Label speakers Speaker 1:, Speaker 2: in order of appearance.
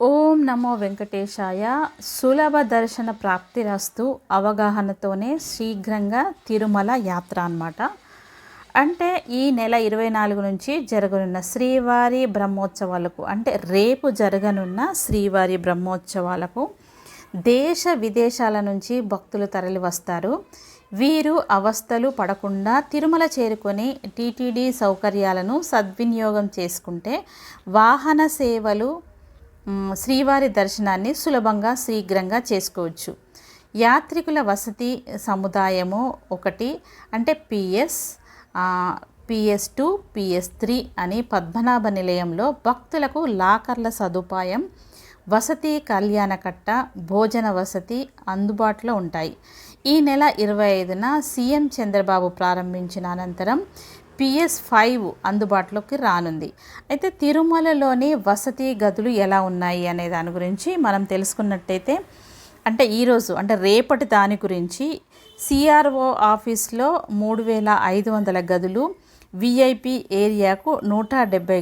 Speaker 1: ఓం నమో వెంకటేశాయ. సులభ దర్శన ప్రాప్తిరస్తు అవగాహనతోనే శీఘ్రంగా తిరుమల యాత్ర అన్నమాట. అంటే ఈ నెల ఇరవై నాలుగు నుంచి జరగనున్న శ్రీవారి బ్రహ్మోత్సవాలకు అంటే రేపు జరగనున్న శ్రీవారి బ్రహ్మోత్సవాలకు దేశ విదేశాల నుంచి భక్తులు తరలి వస్తారు. వీరు అవస్థలు పడకుండా తిరుమల చేరుకొని టీటీడీ సౌకర్యాలను సద్వినియోగం చేసుకుంటే వాహన సేవలు శ్రీవారి దర్శనాన్ని సులభంగా శీఘ్రంగా చేసుకోవచ్చు. యాత్రికుల వసతి సముదాయము ఒకటి అంటే PS PS two PS three అని పద్మనాభ నిలయంలో భక్తులకు లాకర్ల సదుపాయం వసతి కళ్యాణకట్ట భోజన వసతి అందుబాటులో ఉంటాయి. ఈ నెల ఇరవై ఐదున సీఎం చంద్రబాబు ప్రారంభించిన అనంతరం పిఎస్ ఫైవ్ అందుబాటులోకి రానుంది. అయితే తిరుమలలోని వసతి గదులు ఎలా ఉన్నాయి అనే దాని గురించి మనం తెలుసుకున్నట్టయితే అంటే ఈరోజు అంటే రేపటి దాని గురించి సిఆర్ఓ ఆఫీస్లో మూడు వేల ఐదు వందల గదులు విఐపి ఏరియాకు నూట డెబ్బై